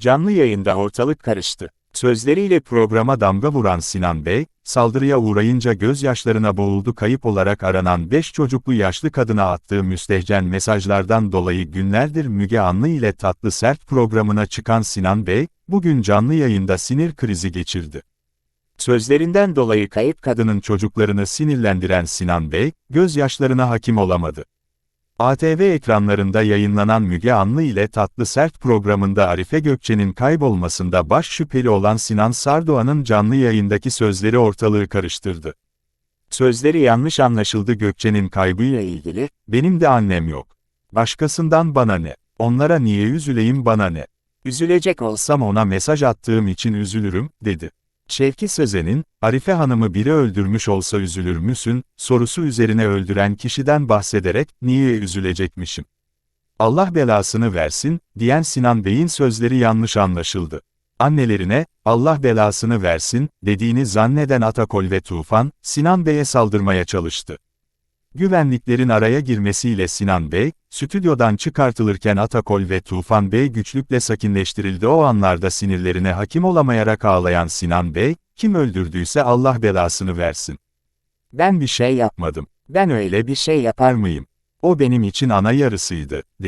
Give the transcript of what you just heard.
Canlı yayında ortalık karıştı. Sözleriyle programa damga vuran Sinan Bey, saldırıya uğrayınca gözyaşlarına boğuldu kayıp olarak aranan 5 çocuklu yaşlı kadına attığı müstehcen mesajlardan dolayı günlerdir Müge Anlı ile Tatlı Sert programına çıkan Sinan Bey, bugün canlı yayında sinir krizi geçirdi. Sözlerinden dolayı kayıp kadının çocuklarını sinirlendiren Sinan Bey, gözyaşlarına hakim olamadı. ATV ekranlarında yayınlanan Müge Anlı ile Tatlı Sert programında Arife Gökçe'nin kaybolmasında baş şüpheli olan Sinan Sardoğan'ın canlı yayındaki sözleri ortalığı karıştırdı. Sözleri yanlış anlaşıldı Gökçe'nin kaybıyla ilgili, benim de annem yok. Başkasından bana ne? Onlara niye üzüleyim bana ne? Üzülecek olsam ona mesaj attığım için üzülürüm, dedi. Şevki Sözen'in, Arife Hanım'ı biri öldürmüş olsa üzülür müsün, sorusu üzerine öldüren kişiden bahsederek, niye üzülecekmişim? Allah belasını versin, diyen Sinan Bey'in sözleri yanlış anlaşıldı. Annelerine, Allah belasını versin, dediğini zanneden Atakol ve Tufan, Sinan Bey'e saldırmaya çalıştı. Güvenliklerin araya girmesiyle Sinan Bey, stüdyodan çıkartılırken Atakol ve Tufan Bey güçlükle sakinleştirildi o anlarda sinirlerine hakim olamayarak ağlayan Sinan Bey, kim öldürdüyse Allah belasını versin. Ben bir şey yapmadım. Ben öyle bir şey yapar mıyım? O benim için ana yarısıydı, dedi.